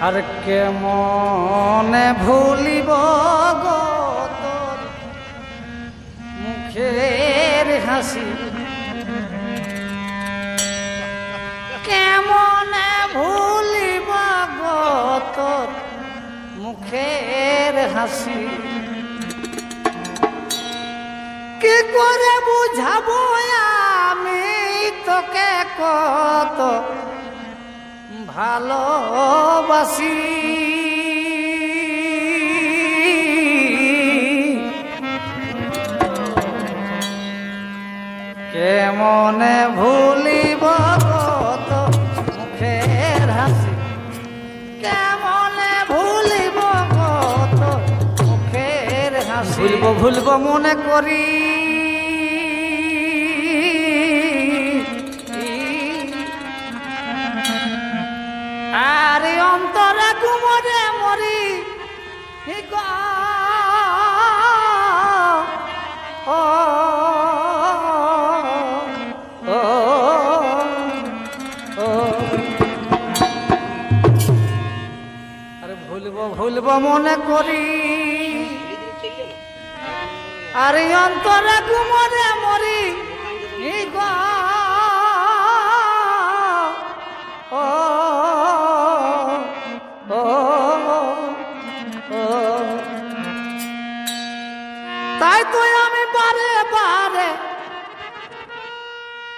আর কেমনে ভুলিব তোর মুখের হাসি? কেমনে ভুলিব তোর মুখের হাসি? কি করে বুঝাবো আমি তোকে কত ভালোবাসি। কেমনে ভুলিব হাসি? কেমনে ভুলব ভুলব মনে করি। অন্তরে কুমরে মরি। আরে ভুলব ভুলব মনে করি। আরে অন্তরে কুমরে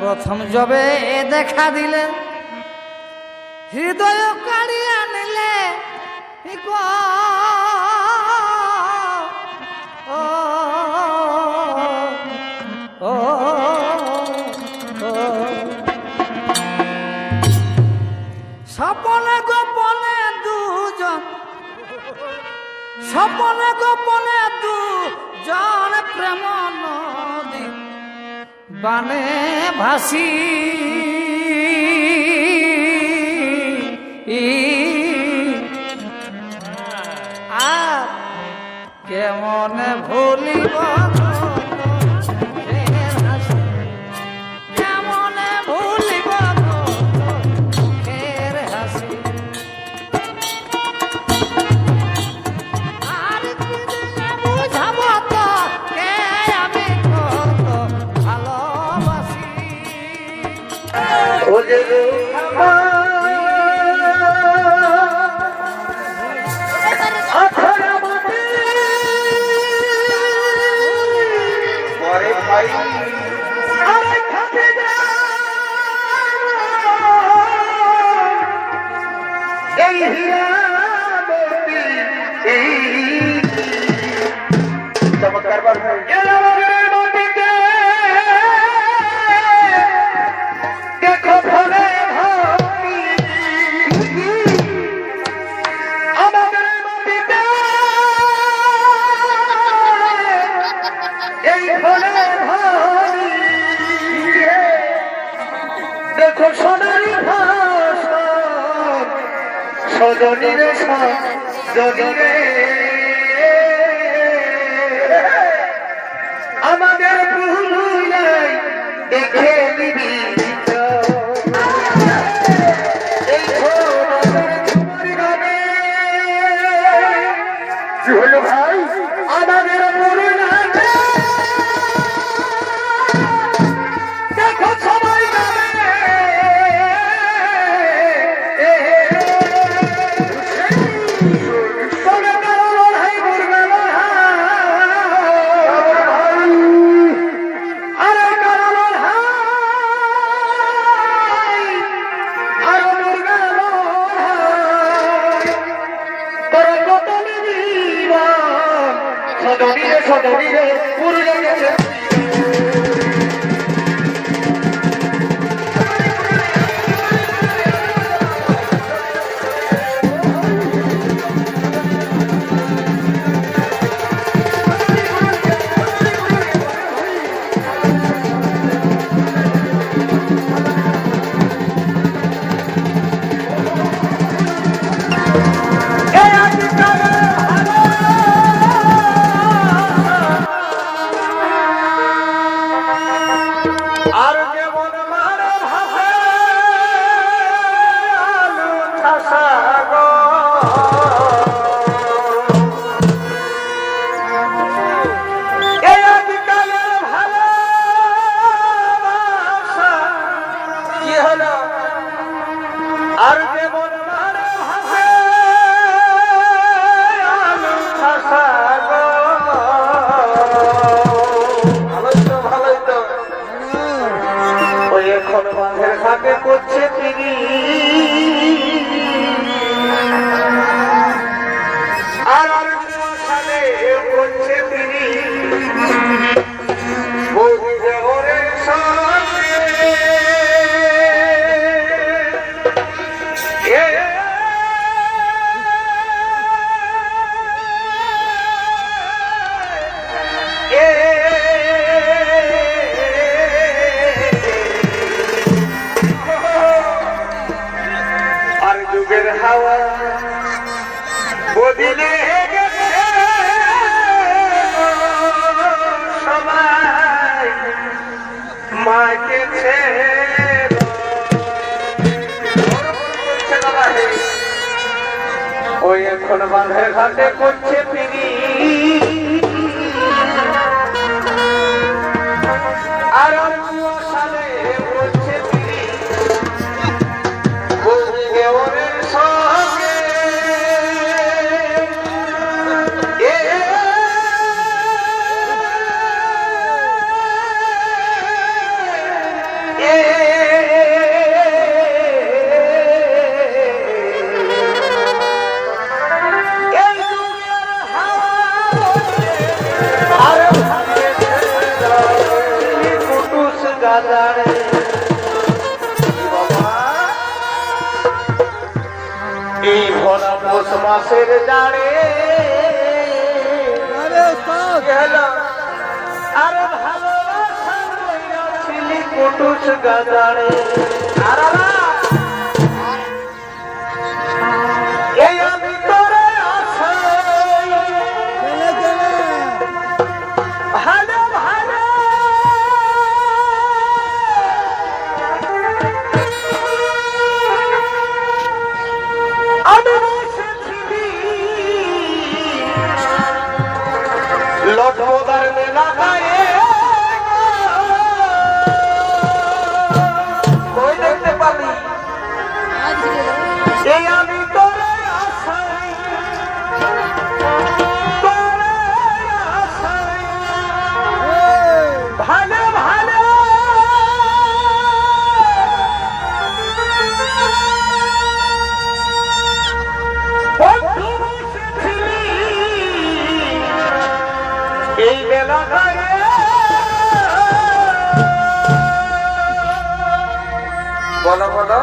প্রথম যবে দেখা দিলে হৃদয় কাড়িয়া নিলে ই গো, ও, ও, ও। স্বপনে গোপনে দুজন স্বপনে গোপনে দুজন প্রেম নদী বানে ভাসি। আর কেমনে ভুলিব? চমৎকার। সজনীরে সজনীরে আমাদের হচ্ছে তিনি कुछ কাদারে এই ভরা পৌষ মাসের দাঁড়ে আর ভালোবাসা ছিলি কুটুস গাদারে আর বলো বলো।